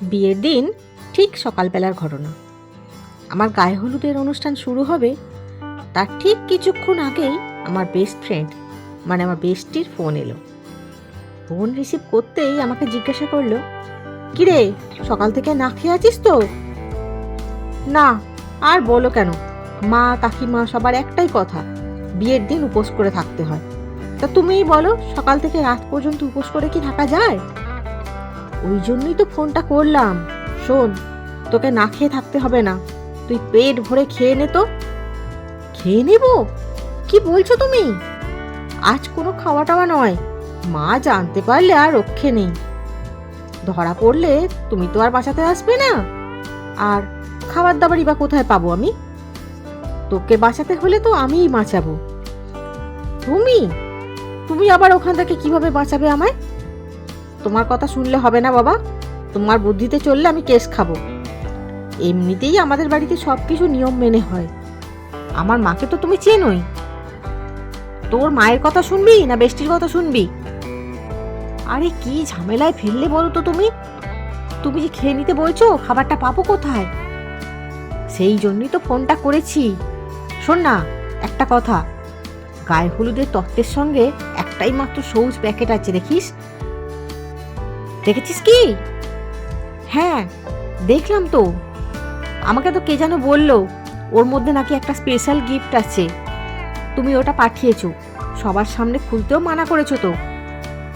বিয়ের দিন ঠিক সকালবেলার ঘটনা। আমার গায়ে হলুদের অনুষ্ঠান শুরু হবে তার ঠিক কিছুক্ষণ আগেই আমার বেস্ট ফ্রেন্ড মানে আমার বেস্টির ফোন এলো। ফোন রিসিভ করতেই আমাকে জিজ্ঞাসা করল, কিরে, সকাল থেকে না খেয়ে আছিস তো? না, আর বলো কেন? মা, কাকিমা সবার একটাই কথা, বিয়ের দিন উপোস করে থাকতে হয়। তা তুমিই বলো, সকাল থেকে রাত পর্যন্ত উপোস করে কি থাকা যায়? ওই জন্যই তো ফোনটা করলাম। শোন, তোকে না খেয়ে থাকতে হবে না। তুই পেট ভরে খেয়ে নে তো। খেয়ে নেব? কি বলছো তুমি? আজ কোনো খাওয়া টাওয়া নয়। মা জানতে পারলে আর রক্ষে নেই। ধরা পড়লে তুমি তো আর বাঁচাতে আসবে না। আর খাবার দাবারই বা কোথায় পাবো আমি? তোকে বাঁচাতে হলে তো আমিই বাঁচাবো। তুমি? তুমি আবার ওখান থেকে কীভাবে বাঁচাবে আমায়? তোমার কথা শুনলে হবে না বাবা। তোমার বুদ্ধিতে চললে আমি কেস খাব। এমনিতেই আমাদের বাড়িতে সব কিছু নিয়ম মেনে হয়। আমার মাকে তো তুমি চেনোই। তোর মায়ের কথা শুনবি না বেষ্টির কথা শুনবি? আরে কি ঝামেলায় ফেললে বলো তো তুমি? তুমি যে খেয়ে নিতে বলছো, খাবারটা পাবো কোথায়? সেই জন্যই তো ফোনটা করেছি। শোন না, একটা কথা। গায়ে হলুদের তত্ত্বের সঙ্গে একটাই মাত্র সবুজ প্যাকেট আছে, দেখিস? দেখেছিস কি? হ্যাঁ দেখলাম তো। আমাকে তো কে যেন বলল, ওর মধ্যে নাকি একটা স্পেশাল গিফট আছে। তুমি ওটা পাঠিয়েছো, সবার সামনে খুলতেও মানা করেছ তো।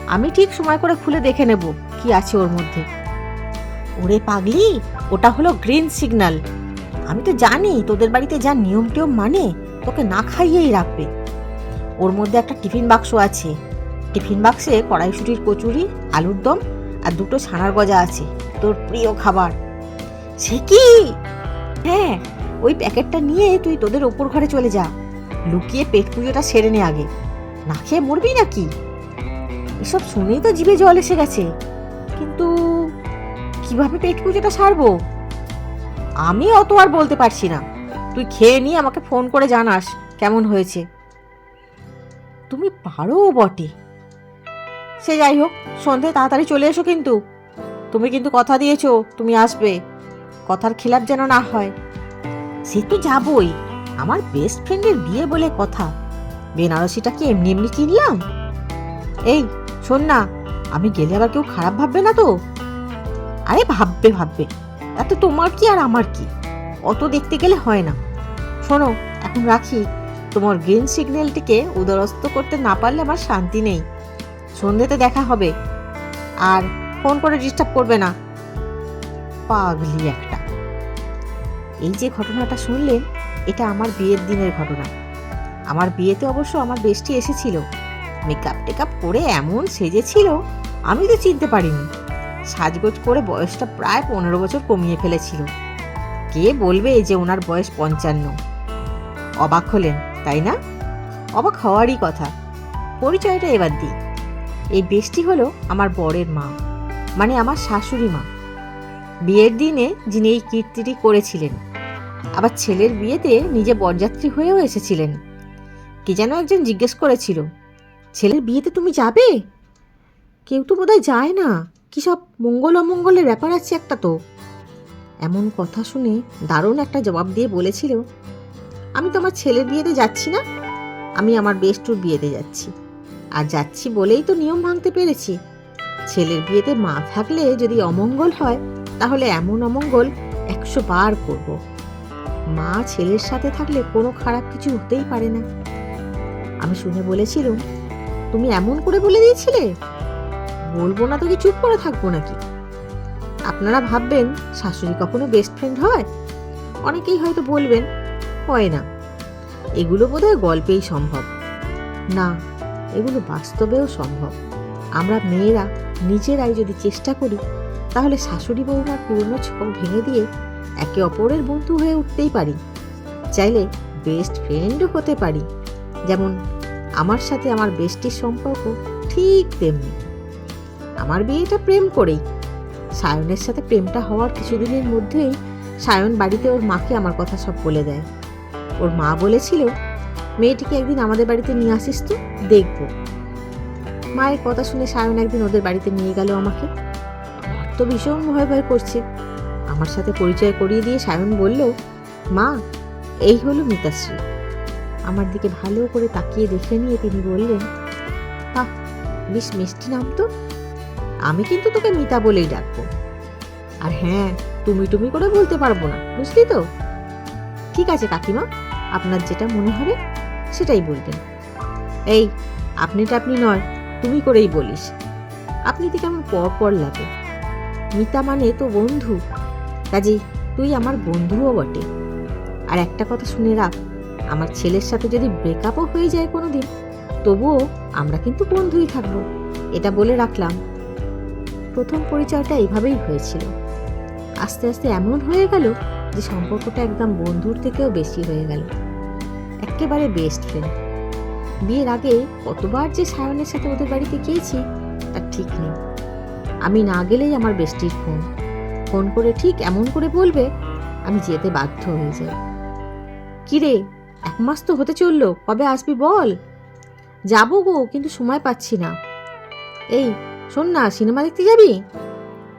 আমি ঠিক সময় করে খুলে দেখে নেব কি আছে ওর মধ্যে। ওরে পাগলি, ওটা হলো গ্রিন সিগন্যাল আমি তো জানি তোদের বাড়িতে যা নিয়ম টিয়ম মানে তোকে না খাইয়েই রাখবে। ওর মধ্যে একটা টিফিন বাক্স আছে। টিফিন বাক্সে কড়াইশুটির কচুরি, আলুর দম আর দুটো ছানার গজা আছে, তোর প্রিয় খাবার। সে কি? হ্যাঁ ওই প্যাকেটটা নিয়ে তুই তোদের ওপর ঘরে চলে যা। লুকিয়ে পেট পুজোটা সেরে নে আগে। না খেয়ে মরবি নাকি? এসব শুনেই তো জিভে জল এসে গেছে। কিন্তু কীভাবে পেট পুজোটা সারবো? আমি অত আর বলতে পারছি না। তুই খেয়ে নিয়ে আমাকে ফোন করে জানাস, কেমন হয়েছে। তুমি পারো বটে। সে যাই হোক, সন্ধে তাড়াতাড়ি চলে এসো কিন্তু। তুমি কিন্তু কথা দিয়েছ, তুমি আসবে। কথার খিলাপ যেন না হয়। সে তো যাবই। আমার বেস্ট ফ্রেন্ডের বিয়ে বলে কথা। বেনারসিটা কি এমনি এমনি কিনলাম? এই, শোন না, আমি গেলে আবার কেউ খারাপ ভাববে না তো? আরে ভাববে ভাববে। তাতে তোমার কি আর আমার কি? অত দেখতে গেলে হয় না। শোনো, এখন রাখি। তোমার গ্রিন সিগন্যালটিকে উদরস্ত করতে না পারলে আমার শান্তি নেই। সন্ধ্যেতে দেখা হবে। আর ফোন করে ডিস্টার্ব করবে না। পাগলি একটা। এই যে ঘটনাটা শুনলেন, এটা আমার বিয়ের দিনের ঘটনা। আমার বিয়েতে অবশ্য আমার বেস্টি এসেছিল। মেকআপ টেকআপ করে এমন সেজেছিল, আমি তো চিনতে পারিনি। সাজগোজ করে বয়সটা প্রায় পনেরো বছর কমিয়ে ফেলেছিল। কে বলবে যে ওনার বয়স পঞ্চান্ন? অবাক হলেন, তাই না? অবাক হওয়ারই কথা। পরিচয়টা এবার দিই। এই বেশটি হলো আমার বরের মা মানে আমার শাশুড়ি মা। বিয়ের দিনে যিনি এই কীর্তিটি করেছিলেন, আবার ছেলের বিয়েতে নিজে বরযাত্রী হয়েও এসেছিলেন। কি যেন একজন জিজ্ঞেস করেছিল, ছেলের বিয়েতে তুমি যাবে? কেউ তো বোধহয় যায় না, কি সব মঙ্গল অমঙ্গলের ব্যাপার আছে একটা তো। এমন কথা শুনে দারুণ একটা জবাব দিয়ে বলেছিল, আমি তো আমার ছেলের বিয়েতে যাচ্ছি না, আমি আমার বেস্টুর বিয়েতে যাচ্ছি। আর যাচ্ছি বলেই তো নিয়ম ভাঙতে পেরেছি। ছেলের বিয়েতে মা থাকলে যদি অমঙ্গল হয়, তাহলে এমন অমঙ্গল একশো বার করব। মা ছেলের সাথে থাকলে কোনো খারাপ কিছু হতেই পারে না। আমি শুনে বলেছিলাম, তুমি এমন করে বলে দিয়েছিলে? বলব না তো কি চুপ করে থাকব নাকি? আপনারা ভাববেন, শাশুড়ি কখনো বেস্ট ফ্রেন্ড হয়? অনেকেই হয়তো বলবেন, হয় না। এগুলো বোধহয় গল্পেই সম্ভব। না এগুলো বাস্তবেও সম্ভব। আমরা মেয়েরা নিজেরাই যদি চেষ্টা করি, তাহলে শাশুড়ি বৌমার পুরনো ছক ভেঙে দিয়ে একে অপরের বন্ধু হয়ে উঠতেই পারি। চাইলে বেস্ট ফ্রেন্ডও হতে পারি। যেমন আমার সাথে আমার বেস্টির সম্পর্ক ঠিক তেমনি। আমার বিয়েটা প্রেম করেই। সায়নের সাথে প্রেমটা হওয়ার কিছুদিনের মধ্যেই সায়ন বাড়িতে ওর মাকে আমার কথা সব বলে দেয়। ওর মা বলেছিল মেয়েটিকে একদিন আমাদের বাড়িতে নিয়ে আসিস তো, দেখব। মায়ের কথা শুনে সায়ন একদিন ওদের বাড়িতে নিয়ে গেল আমাকে। তো ভীষণ ভয় ভয় করছে। আমার সাথে পরিচয় করিয়ে দিয়ে সায়ন বলল, মা, এই হলো মিতাশ্রী। আমার দিকে ভালো করে তাকিয়ে দেখে নিয়ে তিনি বললেন, বাহ, বেশ মিষ্টি নাম তো। আমি কিন্তু তোকে মিতা বলেই ডাকবো। আর হ্যাঁ তুমি তুমি করে বলতে পারব না, বুঝলি তো? ঠিক আছে কাকিমা, আপনার যেটা মনে হবে সেটাই বলবেন। এই আপনি নয়, তুমি করেই বলিস। আপনি তো কেমন পর পর লাগে। মিতা মানে তো বন্ধু। কাজেই তুই আমার বন্ধুও বটে। আর একটা কথা শুনে রাখ, আমার ছেলের সাথে যদি ব্রেকআপও হয়ে যায় কোনো দিন তবুও আমরা কিন্তু বন্ধুই থাকব। এটা বলে রাখলাম। প্রথম পরিচয়টা এইভাবেই হয়েছিল। আস্তে আস্তে এমন হয়ে গেল যে সম্পর্কটা একদম বন্ধুর থেকেও বেশি হয়ে গেল। একেবারে বেস্ট ফ্রেন্ড বিয়ের আগে কতবার যে সায়নের সাথে ওদের বাড়িতে গিয়েছি তার ঠিক নেই। আমি না গেলেই আমার বেস্টির ফোন ফোন করে ঠিক এমন করে বলবে, আমি যেতে বাধ্য হয়ে যাই। কিরে, এক মাস তো হতে চলল, কবে আসবি বল? যাব গো, কিন্তু সময় পাচ্ছি না। এই, শোন না, সিনেমা দেখতে যাবি?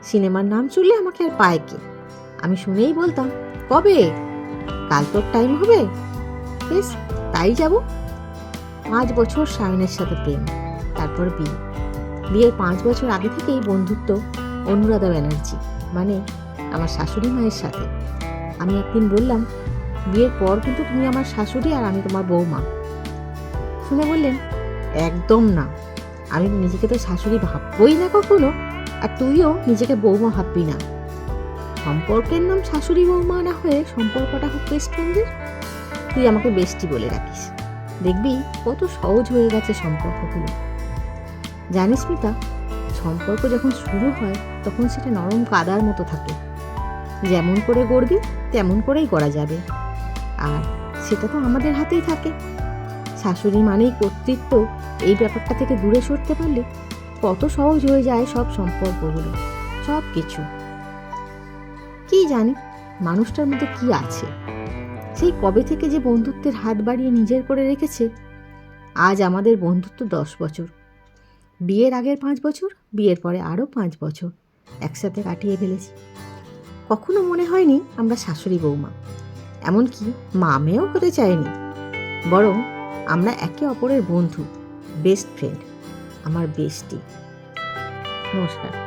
সিনেমার নাম শুনলে আমাকে আর পায় কে? আমি শুনেই বলতাম, কবে? কাল তোর টাইম হবে? বেশ তাই যাব। পাঁচ বছর সায়নের সাথে প্রেম, তারপর বিয়ে। বিয়ের পাঁচ বছর আগে থেকেই বন্ধুত্ব অনুরাধা ব্যানার্জি মানে আমার শাশুড়ি মায়ের সাথে। আমি একদিন বললাম, বিয়ের পর কিন্তু তুমি আমার শাশুড়ি আর আমি তোমার বৌমা। শুনে বললেন, একদম না। আমি নিজেকে তো শাশুড়ি ভাববই না কখনো, আর তুইও নিজেকে বৌমা ভাববি না। সম্পর্কের নাম শাশুড়ি বৌমা না হয়ে সম্পর্কটা হোক বেস্ট ফ্রেন্ডের তুই আমাকে বেস্টি বলে রাখিস দেখবি কত সহজ হয়ে গেছে সম্পর্কগুলো। জানিস মিতা, সম্পর্ক যখন শুরু হয়, তখন সেটা নরম কাদার মতো থাকে। যেমন করে গড়বি, তেমন করেই গড়া যাবে। আর সেটা তো আমাদের হাতেই থাকে। শাশুড়ি মানেই কর্তৃত্ব, এই ব্যাপারটা থেকে দূরে সরতে পারলে কত সহজ হয়ে যায় সব সম্পর্কগুলো সব কিছু কি জানি, মানুষটার মধ্যে কি আছে? সেই কবে থেকে যে বন্ধুত্বের হাত বাড়িয়ে নিজের করে রেখেছে, আজ আমাদের বন্ধুত্ব দশ বছর। বিয়ের আগের পাঁচ বছর, বিয়ের পরে আরও পাঁচ বছর একসাথে কাটিয়ে ফেলেছি। কখনো মনে হয়নি আমরা শাশুড়ি বৌমা। এমনকি মামেও হতে চায়নি। বরং আমরা একে অপরের বন্ধু বেস্ট ফ্রেন্ড আমার বেস্টি নমস্কার।